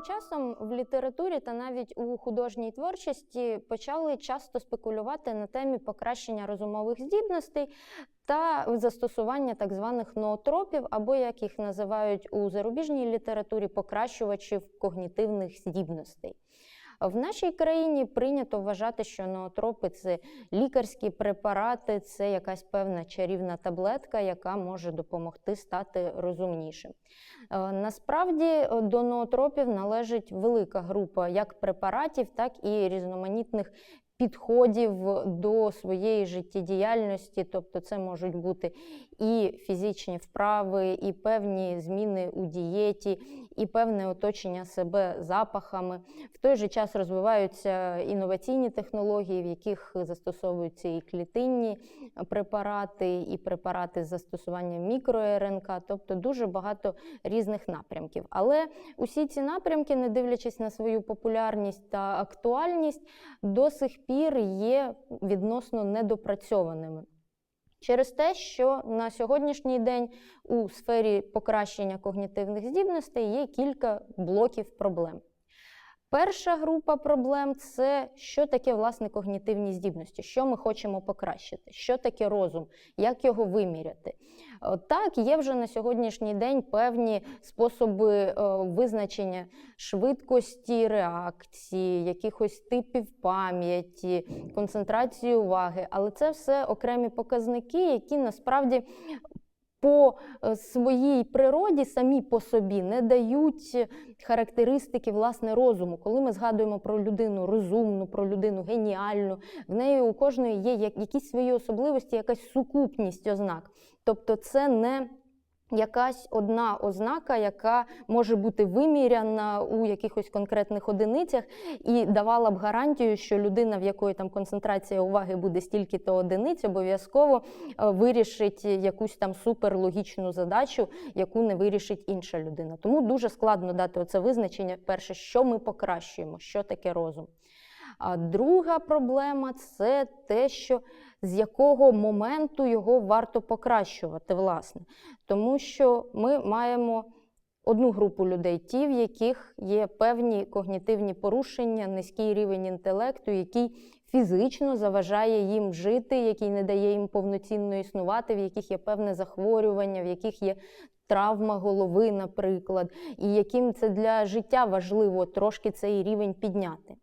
Останнім часом в літературі та навіть у художній творчості почали часто спекулювати на темі покращення розумових здібностей та застосування так званих ноотропів, або як їх називають у зарубіжній літературі покращувачів когнітивних здібностей. В нашій країні прийнято вважати, що ноотропи це лікарські препарати, це якась певна чарівна таблетка, яка може допомогти стати розумнішим. Е, Насправді е, до ноотропів належить велика група як препаратів, так і різноманітних підходів до своєї життєдіяльності. Тобто, це можуть бути і фізичні вправи, і певні зміни у дієті, і певне оточення себе запахами. В той же час розвиваються інноваційні технології, в яких застосовуються і клітинні препарати, і препарати з застосуванням мікро-РНК, тобто дуже багато різних напрямків. Але усі ці напрямки, не дивлячись на свою популярність та актуальність, до сих пір є відносно недопрацьованими. Через те, що на сьогоднішній день у сфері покращення когнітивних здібностей є кілька блоків проблем. Перша група проблем це що таке власне когнітивні здібності, що ми хочемо покращити, що таке розум, як його виміряти. Так, є вже на сьогоднішній день певні способи е, визначення швидкості реакції, якихось типів пам'яті, концентрації уваги, але це все окремі показники, які насправді по е, своїй природі самі по собі не дають характеристики власне розуму. Коли ми згадуємо про людину розумну, про людину геніальну, в неї у кожної є як- якісь свої особливості, якась сукупність ознак. Тобто, це не якась одна ознака, яка може бути виміряна у якихось конкретних одиницях, і давала б гарантію, що людина, в якої там концентрація уваги буде стільки-то одиниць, обов'язково е, вирішить якусь там суперлогічну задачу, яку не вирішить інша людина. Тому дуже складно дати оце визначення. Перше, що ми покращуємо, що таке розум. А друга проблема це те, що з якого моменту його варто покращувати, власне. Тому що ми маємо одну групу людей, ті, в яких є певні когнітивні порушення, низький рівень інтелекту, який фізично заважає їм жити, який не дає їм повноцінно існувати, в яких є певне захворювання, в яких є травма голови, наприклад, і яким це для життя важливо трошки цей рівень підняти.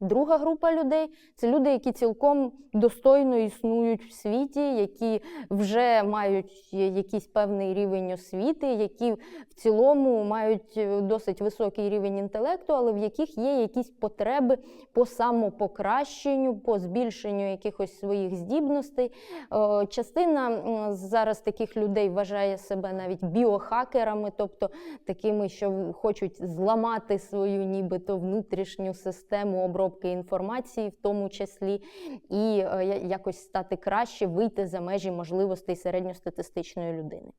Друга група людей це люди, які цілком достойно існують в світі, які вже мають якийсь певний рівень освіти, які в цілому мають е, досить високий рівень інтелекту, але в яких є якісь потреби по самопокращенню, по збільшенню якихось своїх здібностей. Е, Частина зараз таких людей вважає себе навіть біохакерами, тобто такими, що хочуть зламати свою нібито внутрішню систему обробки інформації, в тому числі, і е, якось стати краще, вийти за межі можливостей середньостатистичної людини.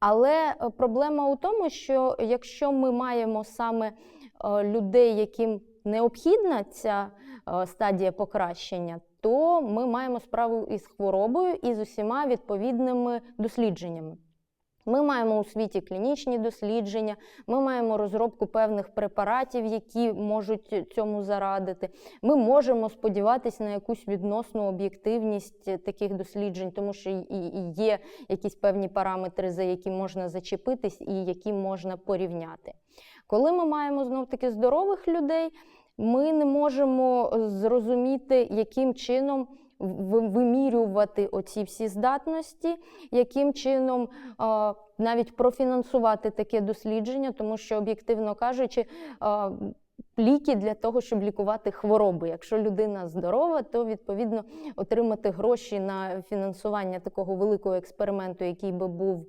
Але е, проблема у тому, що якщо ми маємо саме е, людей, яким необхідна ця стадія покращення, то ми маємо справу із хворобою і з усіма відповідними дослідженнями. Ми маємо у світі клінічні дослідження, ми маємо розробку певних препаратів, які можуть цьому зарадити. Ми можемо сподіватися на якусь відносну об'єктивність таких досліджень, тому що і- є якісь певні параметри, за які можна зачепитись і які можна порівняти. Коли ми маємо знов таки здорових людей, ми не можемо зрозуміти, яким чином вимірювати оці всі здатності, яким чином навіть профінансувати таке дослідження, тому що, об'єктивно кажучи, ліки для того, щоб лікувати хвороби. Якщо людина здорова, то відповідно отримати гроші на фінансування такого великого експерименту, який би був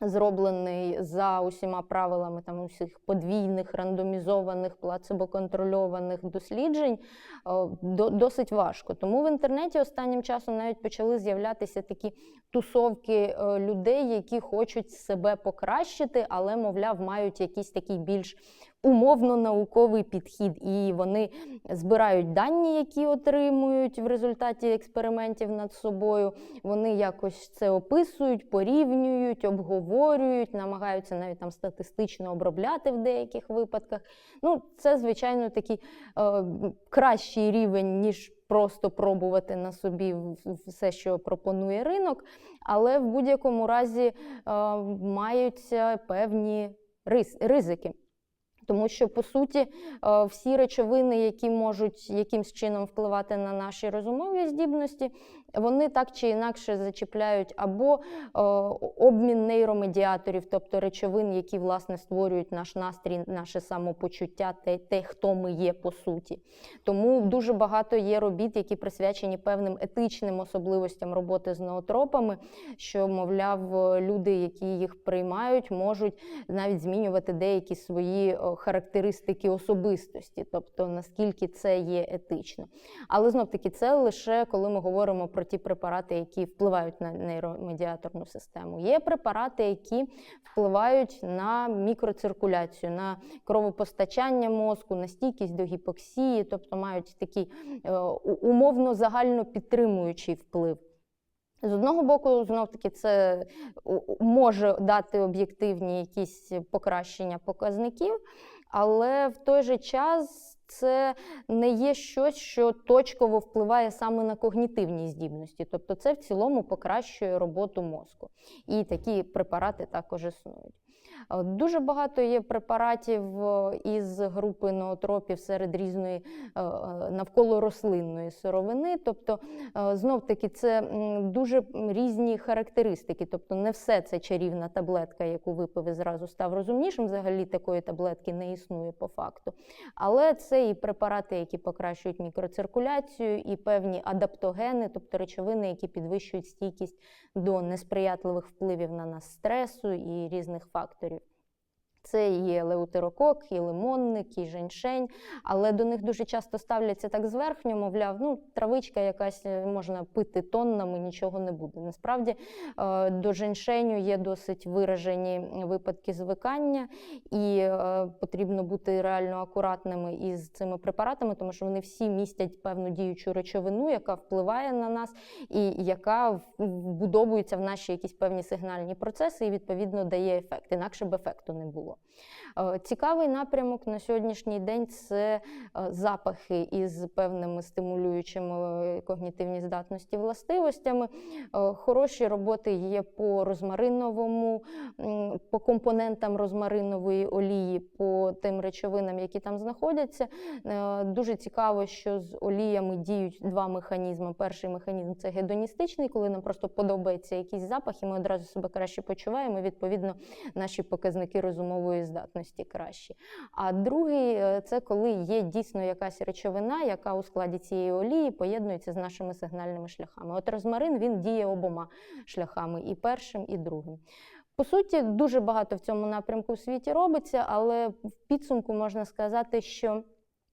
зроблений за усіма правилами там усіх подвійних, рандомізованих, плацебо-контрольованих досліджень, е, до- досить важко. Тому в інтернеті останнім часом навіть почали з'являтися такі тусовки е, людей, які хочуть себе покращити, але, мовляв, мають якийсь такий більш умовно-науковий підхід, і вони збирають дані, які отримують в результаті експериментів над собою. Вони якось це описують, порівнюють, обговорюють, намагаються навіть там статистично обробляти в деяких випадках. Ну, це, звичайно, такий е, кращий рівень, ніж просто пробувати на собі все, що пропонує ринок, але в будь-якому разі е, маються певні ризики. Тому що, по суті, е, всі речовини, які можуть якимсь чином впливати на наші розумові здібності, вони так чи інакше зачіпляють або е, обмін нейромедіаторів, тобто речовин, які власне створюють наш настрій, наше самопочуття, те, те, хто ми є по суті. Тому дуже багато є робіт, які присвячені певним етичним особливостям роботи з ноотропами, що, мовляв, люди, які їх приймають, можуть навіть змінювати деякі свої е, характеристики особистості, тобто наскільки це є етично. Але знов таки це лише коли ми говоримо про ті препарати, які впливають на нейромедіаторну систему. Є препарати, які впливають на мікроциркуляцію, на кровопостачання мозку, на стійкість до гіпоксії, тобто мають такий е, умовно загально підтримуючий вплив. З одного боку, знов таки, це може дати об'єктивні якісь покращення показників, але в той же час це не є щось, що точково впливає саме на когнітивні здібності. Тобто, це в цілому покращує роботу мозку. І такі препарати також існують. Е, дуже багато є препаратів е, із групи ноотропів серед різної е, навколо рослинної сировини. Тобто, знов таки, це дуже різні характеристики. Тобто, не все це чарівна таблетка, яку випив і зразу став розумнішим. Взагалі такої таблетки не існує по факту. Але це і препарати, які покращують мікроциркуляцію, і певні адаптогени, тобто речовини, які підвищують стійкість до несприятливих впливів на нас стресу і різних факторів. Це і леутерокок, і лимонник, і женьшень, але до них дуже часто ставляться так зверхньо, мовляв, ну травичка якась е, можна пити тоннами, нічого не буде. Насправді е, до женьшеню є досить виражені випадки звикання, і е, потрібно бути реально акуратними із цими препаратами, тому що вони всі містять певну діючу речовину, яка впливає на нас, і яка вбудовується в наші якісь певні сигнальні процеси, і відповідно дає ефект. Інакше б ефекту не було. Е, цікавий напрямок на сьогоднішній день це е, запахи із певними стимулюючими е, когнітивні здатності властивостями. Хороші роботи є по розмариновому, по компонентам розмаринової олії, по тим речовинам, які там знаходяться. Дуже цікаво, що з оліями діють два механізми. Перший механізм це гедоністичний, коли нам просто подобається якийсь запах, і ми одразу себе краще почуваємо. Відповідно, наші показники розумової здатності кращі. А другий е, це коли є дійсно якась речовина, яка у складі цієї олії поєднується з нашими сигнальними шляхами. От розмарин він діє обома шляхами і першим, і другим. По суті, дуже багато в цьому напрямку в світі робиться, але в підсумку можна сказати, що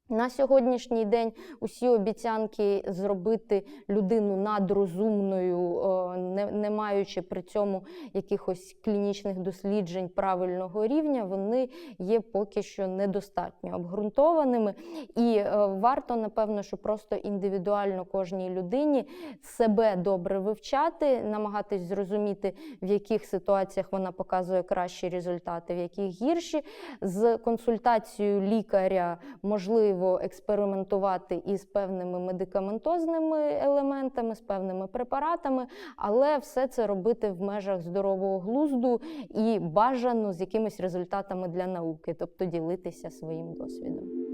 на сьогоднішній день усі обіцянки зробити людину надрозумною, е, не, не маючи при цьому якихось клінічних досліджень правильного рівня, вони є поки що недостатньо обґрунтованими. І е, варто, напевно, що просто індивідуально кожній людині себе добре вивчати, намагатись зрозуміти, в яких ситуаціях вона показує кращі результати, в яких гірші. З консультацією лікаря можливо можливо експериментувати із певними медикаментозними елементами, з певними препаратами, але все це робити в межах здорового глузду і бажано з якимись результатами для науки, тобто ділитися своїм досвідом.